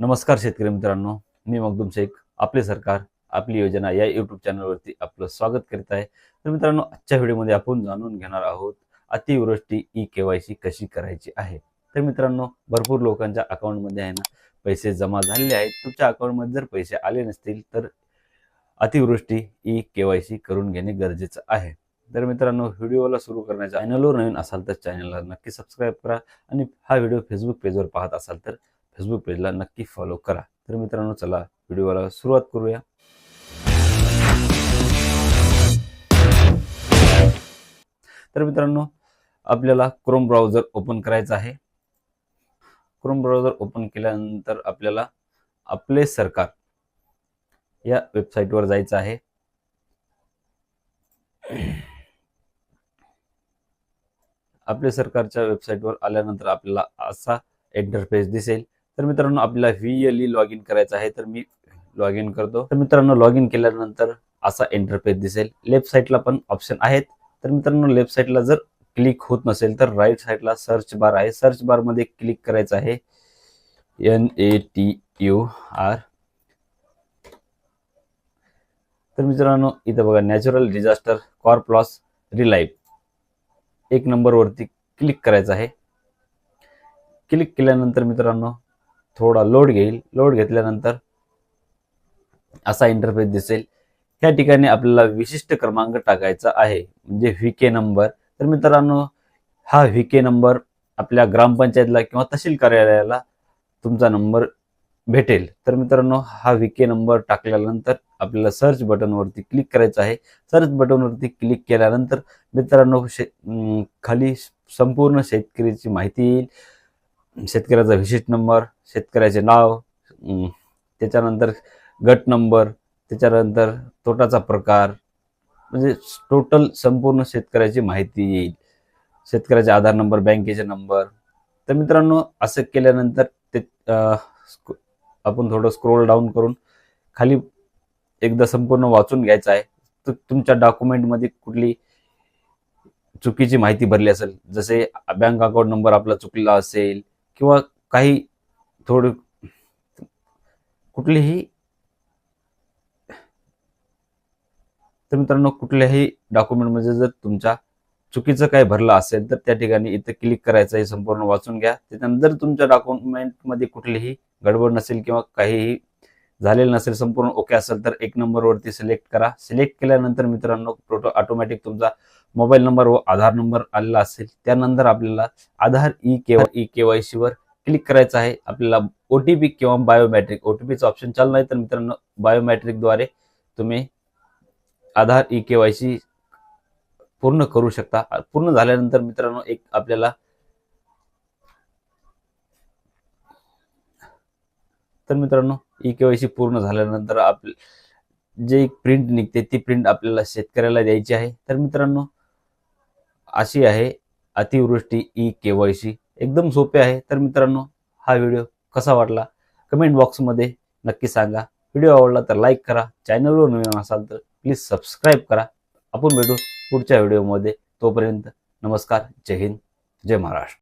नमस्कार शेतकरी मित्रांनो. मी मगदुम शेख आपले सरकार आपली योजना या यूट्यूब चॅनलवरती आपलं स्वागत करीत आहे. तर मित्रांनो आजच्या व्हिडिओमध्ये आपण जाणून घेणार आहोत अतिवृष्टी ई केवायसी कशी करायची आहे? तर मित्रांनो भरपूर लोकांच्या अकाउंटमध्ये आहे ना पैसे जमा झालेले आहेत. तुमच्या अकाउंटमध्ये जर पैसे आले नसतील तर अतिवृष्टी ई केवायसी करून घेणे गरजेचं आहे. तर मित्रांनो व्हिडिओला सुरू करण्याच्या चॅनलवर नवीन असाल तर चॅनलला नक्की सबस्क्राईब करा. आणि हा व्हिडिओ फेसबुक पेजवर पाहत असाल तर फेसबुक पेजला नक्की फॉलो करा. तर मित्रांनो चला व्हिडिओला सुरुवात करूया. तर मित्रांनो आपल्याला क्रोम ब्राउझर ओपन करायचं आहे. क्रोम ब्राउझर ओपन केल्यानंतर आपल्याला आपले सरकार या वेबसाईटवर जायचं आहे. आपल्या सरकारच्या वेबसाईटवर आल्यानंतर आपल्याला असा इंटरफेस दिसेल. तर मित्रांनो आपल्याला V L E log in करायचं आहे तर मी लॉग इन करतो. तर मित्रांनो लॉग इन केल्यानंतर असा इंटरफेस दिसेल. लेफ्ट साईडला पण ऑप्शन आहेत. तर मित्रांनो लेफ्ट साईडला जर क्लिक होत नसेल तर राईट साईडला सर्च बार आहे. सर्च बारमध्ये क्लिक करायचं आहे. N A T U R तर मित्रांनो इथं बघा natural disaster crop loss relief एक नंबरवरती क्लिक करायचं आहे. क्लिक केल्यानंतर मित्रांनो थोडा लोड घेईल. लोड घेतल्यानंतर असा इंटरफेस दिसेल. या ठिकाणी आपल्याला विशिष्ट क्रमांक टाकायचा आहे. म्हणजे व्ही के नंबर तर मित्रांनो हा व्ही के नंबर आपल्या ग्रामपंचायतला किंवा तहसील कार्यालयाला तुमचा नंबर भेटेल. तर मित्रांनो हा व्ही के नंबर टाकल्यानंतर आपल्याला सर्च बटनवरती क्लिक करायचं आहे. सर्च बटनवरती क्लिक केल्यानंतर मित्रांनो शे खाली संपूर्ण शेतकरीची माहिती येईल. शेतकऱ्याचा विशिष्ट नंबर शेतकऱ्याचे नाव त्याच्यानंतर गट नंबर त्याच्यानंतर तोटाचा प्रकार म्हणजे टोटल संपूर्ण शेतकऱ्याची माहिती येईल. शेतकऱ्याचे आधार नंबर बँकेचे नंबर. तर मित्रांनो असं केल्यानंतर ते आपण थोडं स्क्रोल डाऊन करून खाली एकदा संपूर्ण वाचून घ्यायचं आहे. तर तुमच्या डॉक्युमेंटमध्ये कुठली चुकीची माहिती भरली असेल जसे बँक अकाउंट नंबर आपला चुकला असेल किंवा काही थोडं कुठलीही तर मित्रांनो कुठल्याही डॉक्युमेंटमध्ये जर तुमच्या चुकीचं काही भरलं असेल तर त्या ठिकाणी इथं क्लिक करायचं हे संपूर्ण वाचून घ्या. त्याच्यानंतर तुमच्या डॉक्युमेंटमध्ये कुठलीही गडबड नसेल किंवा काहीही झालेलं नसेल संपूर्ण ओके असेल तर एक नंबरवरती सिलेक्ट करा. सिलेक्ट केल्यानंतर मित्रांनो प्रोटो ऑटोमॅटिक तुमचा मोबाईल नंबर व आधार नंबर आलेला असेल त्यानंतर आपल्याला आधार ई केवा ई केवायसी वर क्लिक करायचं आहे. आपल्याला ओटीपी किंवा बायोमॅट्रिक ओटीपीचं ऑप्शन चालू नाही तर मित्रांनो बायोमॅट्रिकद्वारे तुम्ही आधार ई केवायसी पूर्ण करू शकता. पूर्ण झाल्यानंतर मित्रांनो एक आपल्याला तर मित्रांनो ई केवायसी पूर्ण झाल्यानंतर आप जे एक प्रिंट निघते ती प्रिंट आपल्याला शेतकऱ्याला द्यायची आहे. तर मित्रांनो अशी आहे अतिवृष्टी ई केवायसी. एकदम सोपे आहे. तर मित्रांनो हा व्हिडिओ कसा वाटला? कमेंट बॉक्समध्ये नक्की सांगा. व्हिडिओ आवडला तर लाईक करा. चॅनलवर नवीन असाल तर प्लीज सबस्क्राईब करा. आपण भेटू पुढच्या व्हिडिओमध्ये. तोपर्यंत नमस्कार. जय हिंद. जय महाराष्ट्र.